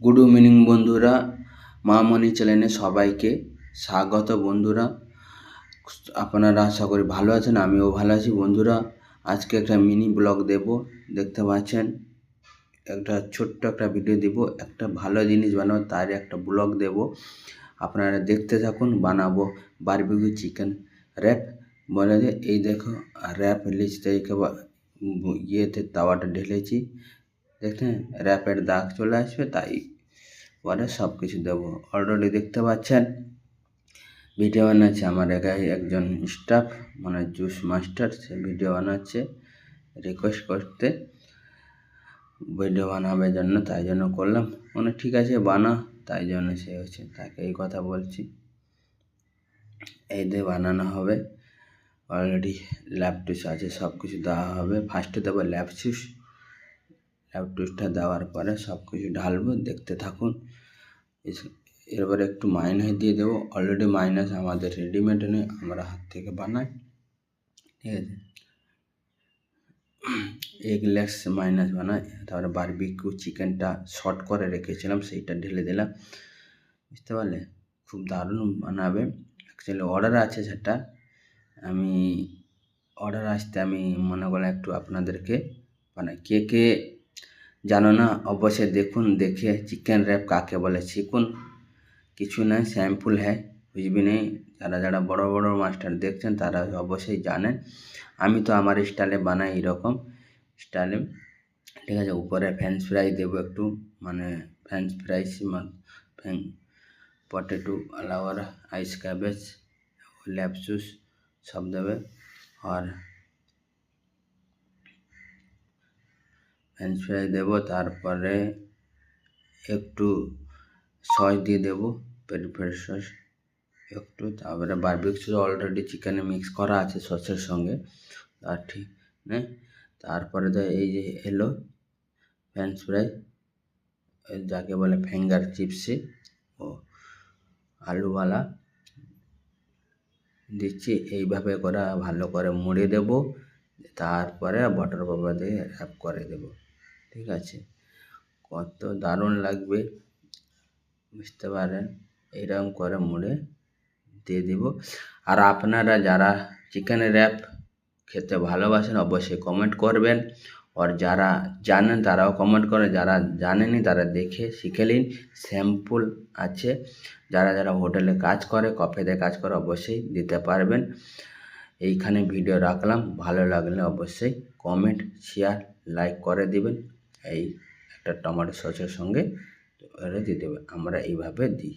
Good evening বন্ধুরা। মামনি চ্যানেলে সবাইকে স্বাগত, বন্ধুরা। আপনারা আশা করি ভালো আছেন, আমিও ভালো আছি, বন্ধুরা। আজকে একটা মিনি ব্লগ দেব। দেখতে পাচ্ছেন, একটা ছোট্ট একটা ভিডিও দিব। একটা ভালো জিনিস বানাবো তার একটা ব্লগ দেব। আপনারা দেখতে থাকুন, বানাবো বারবিকিউ চিকেন র্যাপ বলে যে, এই দেখো র্যাপ লিচতে ইয়েতে তাওয়াটা ঢেলেছি। দেখছেন র্যাপের দাগ চলে আসবে, তাই পরে সব কিছু দেবো। অলরেডি দেখতে পাচ্ছেন? ভিডিও বানাচ্ছে আমার একাই একজন স্টাফ মানে জুস মাস্টার সে ভিডিও বানাচ্ছে রিকোয়েস্ট করতে। ভিডিও বানাবে জন্য, তাই জন্য করলাম। মানে ঠিক আছে, বানা, তাই জন্য সে হচ্ছে, তাকে এই কথা বলছি। এই দিয়ে বানানো হবে। অলরেডি ল্যাপটুস আছে সব কিছু দেওয়া হবে। ফার্স্টে দেবো ল্যাপচুস ল্যাপটুসটা দেওয়ার পরে সব কিছু ঢালবো, দেখতে থাকুন। এরপরে একটু মাইনাস দিয়ে দেবো। অলরেডি মাইনাস আমাদের রেডিমেড নেই, আমরা হাত থেকে বানাই। ঠিক আছে? এগলেস মাইনাস বানাই। তারপরে বারবিকিউ চিকেনটা শর্ট করে রেখেছিলাম, সেইটা ঢেলে দিলাম। বুঝতে পারলে? খুব দারুণ বানাবে। অ্যাকচুয়ালি অর্ডার আছে সেটা। আমি অর্ডার আসতে আমি মনে করলাম একটু আপনাদেরকে মানে কে কে জানো না, অবশ্যই দেখুন, দেখে চিকেন র্যাপ কাকে বলে? শিখুন। কিছু নয় স্যাম্পুল হ্যাঁ বুঝবি নেই যারা যারা বড় বড় মাস্টার দেখছেন, তারা অবশ্যই জানেন। আমি তো আমার স্টাইলে বানাই এরকম স্টাইলে ঠিক আছে, উপরে ফ্রেঞ্চ ফ্রাই দেবো একটু মানে ফ্রেঞ্চ ফ্রাইস পটেটো আলাওয়ার আইস ক্যাবেজ ল্যাপসুস সব দেবে। আর ফ্রেঞ্চ ফ্রাই দেবো, তারপরে একটু সস দিয়ে দেবো পেরি পেরি সস একটু, তারপরে বারবিক সস অলরেডি চিকেনে মিক্স করা আছে সসের সঙ্গে, আর ঠিক নেই। তারপরে তো এই যে এলো ফ্রেঞ্চ ফ্রাই যাকে বলে ফিঙ্গার চিপসে ও আলুওয়ালা দিচ্ছি, এইভাবে করে ভালো করে মুড়ে দেবো, তারপরে বাটার বাবা দিয়ে র্যাপ করে দেবো। ঠিক আছে? কত দারুণ লাগবে। বুঝতে পারেন এরকম করে মুড়ে দিয়ে দিব। আর আপনারা যারা চিকেন র্যাপ খেতে ভালোবাসেন, অবশ্যই কমেন্ট করবেন। আর যারা জানেন, তারাও কমেন্ট করে। যারা জানেনি, তারা দেখে শিখে নিন। স্যাম্পল আছে। যারা যারা হোটেলে কাজ করে কফেতে কাজ করে, অবশ্যই দিতে পারবেন। এইখানে ভিডিও রাখলাম। ভালো লাগলে অবশ্যই কমেন্ট শেয়ার লাইক করে দিবেন। এই একটা টমেটো সসের সঙ্গে দিতে হবে। আমরা এইভাবে দিই।